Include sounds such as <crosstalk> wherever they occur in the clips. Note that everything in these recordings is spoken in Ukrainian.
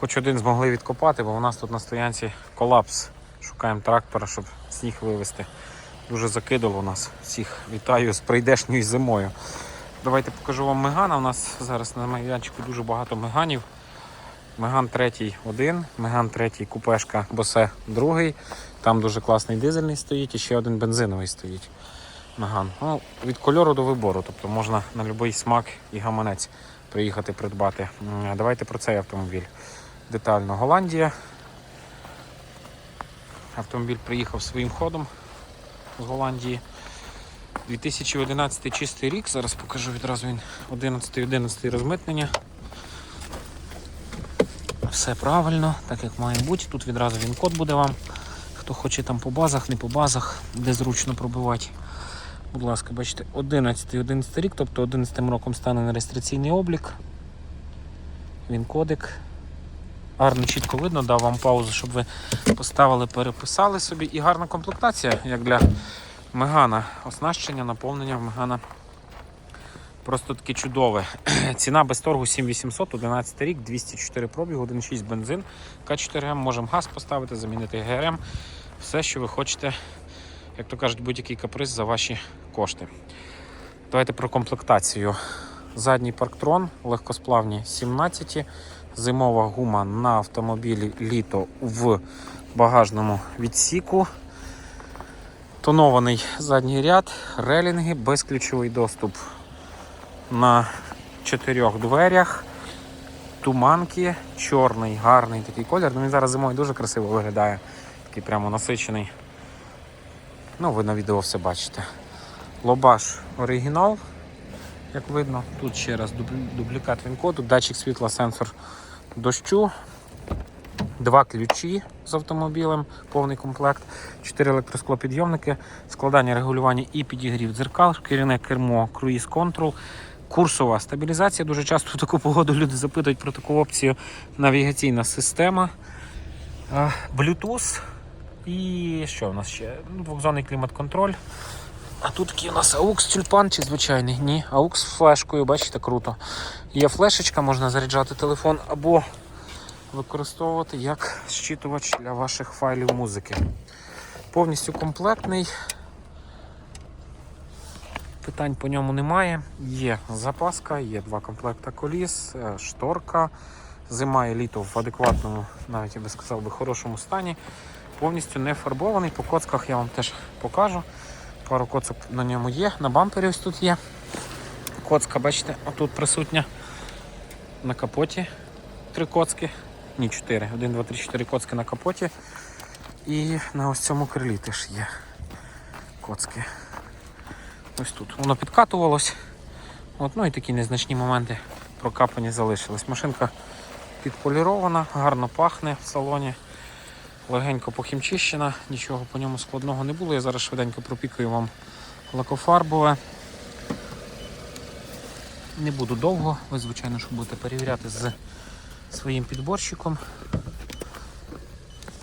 Хоч один змогли відкопати, бо у нас тут на стоянці колапс. Шукаємо трактора, щоб сніг вивезти. Дуже закидало нас всіх. Вітаю з прийдешньою зимою. Давайте покажу вам Мегана. У нас зараз на майданчику дуже багато меганів. Меган третій один, Меган третій купешка Босе другий. Там дуже класний дизельний стоїть і ще один бензиновий стоїть. Меган. Ну, від кольору до вибору, тобто можна на будь-який смак і гаманець приїхати придбати. Давайте про цей автомобіль детально. Голландія. Автомобіль приїхав своїм ходом з Голландії. 2011 чистий рік. Зараз покажу відразу він 11-11 розмитнення. Все правильно, так як має бути. Тут відразу він код буде вам. Хто хоче там по базах, не по базах, де зручно пробивати. Будь ласка, бачите, 11-11 рік, тобто 11 роком стане на реєстраційний облік. Він кодик. Гарно чітко видно, дав вам паузу, щоб ви поставили, переписали собі. І гарна комплектація, як для Мегана. Оснащення, наповнення в Мегана просто таки чудове. <clears throat> Ціна без торгу 7800, 11 рік, 204 пробігу, 1,6 бензин, К4М, можемо газ поставити, замінити ГРМ. Все, що ви хочете, як то кажуть, будь-який каприз за ваші кошти. Давайте про комплектацію. Задній парктрон, легкосплавні 17, зимова гума на автомобілі літо в багажному відсіку. Тонований задній ряд, релінги, безключовий доступ на чотирьох дверях. Туманки, чорний, гарний такий колір. Ну він зараз зимою дуже красиво виглядає. Такий прямо насичений. Ну, ви на відео все бачите. Лобаш оригінал, як видно. Тут ще раз дублікат він-коду, датчик світла, сенсор дощу. Два ключі з автомобілем, повний комплект, 4 електросклопідйомники, складання регулювання і підігрів дзеркал, шкіряне кермо, круїз контрол, курсова стабілізація. Дуже часто в таку погоду люди запитують про таку опцію навігаційна система, Bluetooth і що у нас ще? Ну, Двохзонний клімат-контроль. А тут такий у нас AUX тюльпан чи звичайний? Ні, AUX з флешкою, бачите, круто. Є флешечка, можна заряджати телефон або використовувати як щитувач для ваших файлів музики. Повністю комплектний. Питань по ньому немає. Є запаска, є два комплекта коліс, е, шторка. Зима і літо в адекватному, навіть я би сказав би, хорошому стані. Повністю не фарбований. По коцках я вам теж покажу. Пару коцок на ньому є. На бампері ось тут є. Коцка, бачите, отут присутня. На капоті три коцки. Ні, чотири. Один, два, три, чотири коцки на капоті. І на ось цьому крилі теж є коцки. Ось тут. Воно підкатувалось. От, ну і такі незначні моменти прокапані залишились. Машинка підполірована, гарно пахне в салоні. Легенько похімчищена, нічого по ньому складного не було. Я зараз швиденько пропікаю вам лакофарбове. Не буду довго, ви, звичайно, що будете перевіряти з своїм підборщиком.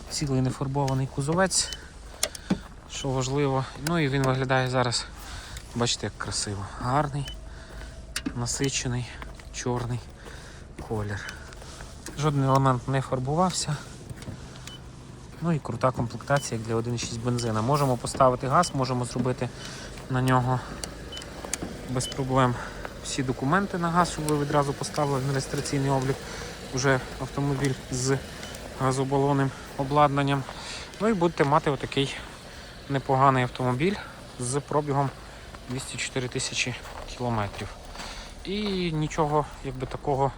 Цілий нефарбований кузовець, що важливо. Ну і він виглядає зараз, бачите, як красиво. Гарний, насичений, чорний колір. Жоден елемент не фарбувався. Ну і крута комплектація як для 1.6 бензина. Можемо поставити газ, можемо зробити на нього без проблем всі документи на газ, щоб ви відразу поставили на реєстраційний облік вже автомобіль з газобалонним обладнанням. Ну і будете мати отакий непоганий автомобіль з пробігом 204 тисячі кілометрів. І нічого якби такого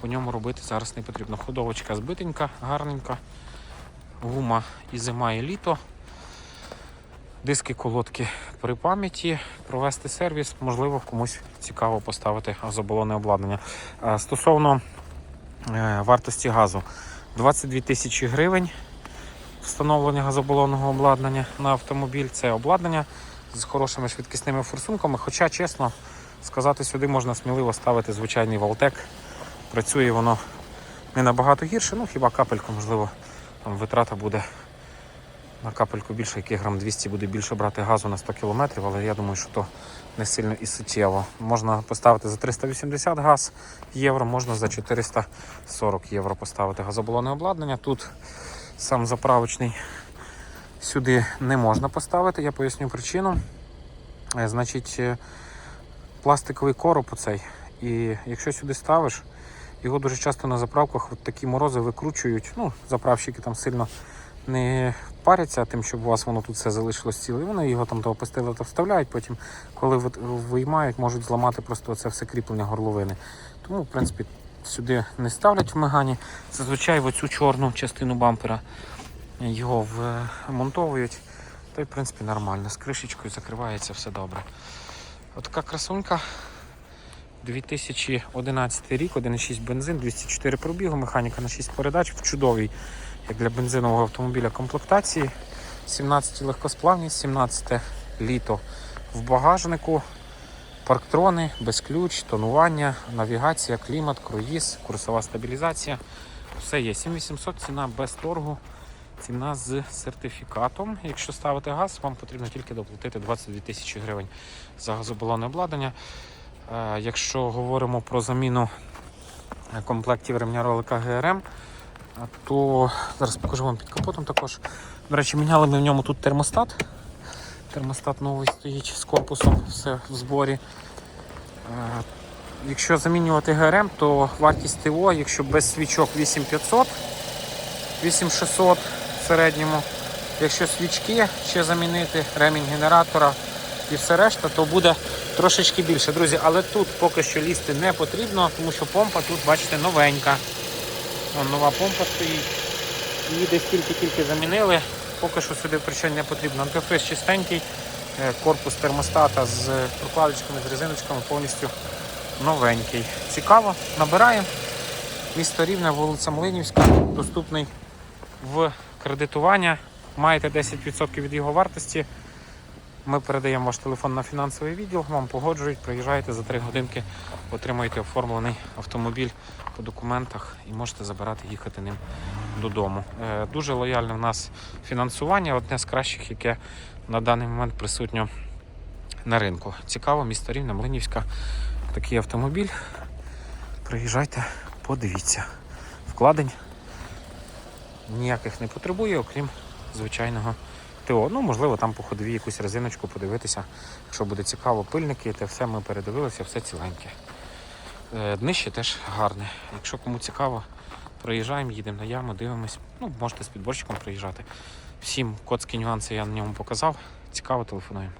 по ньому робити зараз не потрібно. Ходовочка збитенька, гарненька, гума і зима, і літо. Диски колодки при пам'яті, провести сервіс, можливо, комусь цікаво поставити газобалонне обладнання. Стосовно е, вартості газу 22 тисячі гривень встановлення газобалонного обладнання на автомобіль. Це обладнання з хорошими швидкісними форсунками. Хоча, чесно сказати, сюди можна сміливо ставити звичайний Валтек. Працює воно не набагато гірше, ну хіба капельку, можливо, там витрата буде на капельку більше, який грам 200 буде більше брати газу на 100 км, але я думаю, що то не сильно і суттєво. Можна поставити за 380 газ євро, можна за 440 євро поставити газобалонне обладнання. Тут сам заправочний сюди не можна поставити, я поясню причину. Е, Значить, е, пластиковий короб оцей. І якщо сюди ставиш, його дуже часто на заправках от такі морози викручують. Ну, заправщики там сильно не паряться тим, щоб у вас воно тут все залишилось ціле. Вони його там то опустили, то вставляють. Потім, коли виймають, можуть зламати просто це все кріплення горловини. Тому, в принципі, сюди не ставлять в мегані. Зазвичай в оцю чорну частину бампера його вмонтовують. То й, в принципі, нормально. З кришечкою закривається все добре. Отака красунька. 2011 рік, 1,6 бензин, 204 пробігу, механіка на 6 передач в чудовій, як для бензинового автомобіля, комплектації. 17 легкосплавність, 17 літо в багажнику, парктрони, безключ, тонування, навігація, клімат, круїз, курсова стабілізація. Все є. 7800 ціна без торгу. Ціна з сертифікатом. Якщо ставити газ, вам потрібно тільки доплатити 22 тисячі гривень за газобалонне обладнання. Е, Якщо говоримо про заміну е, комплектів ремня ролика ГРМ, е, то зараз покажу вам під капотом також. До речі, міняли ми в ньому тут термостат. Термостат новий стоїть з корпусом, все в зборі. Якщо замінювати ГРМ, то вартість ТО, якщо без свічок 8500, 8600 в середньому. Якщо свічки ще замінити, ремінь генератора і все решта, то буде трошечки більше, друзі. Але тут поки що лізти не потрібно, тому що помпа тут, бачите, новенька. Вон нова помпа стоїть. Її десь тільки-тільки замінили. Поки що сюди причем не потрібно. Антифриз чистенький, е, корпус термостата з прокладочками, з резиночками повністю новенький. Цікаво, набираємо. Місто Рівне, вулиця Млинівська, доступний в кредитування. Маєте 10% від його вартості. Ми передаємо ваш телефон на фінансовий відділ, вам погоджують, приїжджаєте за 3 годинки, отримуєте оформлений автомобіль по документах і можете забирати, їхати ним додому. Е, Дуже лояльне в нас фінансування, одне з кращих, яке на даний момент присутньо на ринку. Цікаво, місто Рівне, Млинівська, такий автомобіль. Приїжджайте, подивіться. Вкладень ніяких не потребує, окрім звичайного ТО. Ну, можливо, там по ходовій якусь резиночку подивитися. Якщо буде цікаво, пильники, те все ми передивилися, все ціленьке. Е, Днище теж гарне. Якщо кому цікаво, приїжджаємо, їдемо на яму, дивимось. Ну, можете з підборщиком приїжджати. Всім коцкі нюанси я на ньому показав. Цікаво, телефонуємо.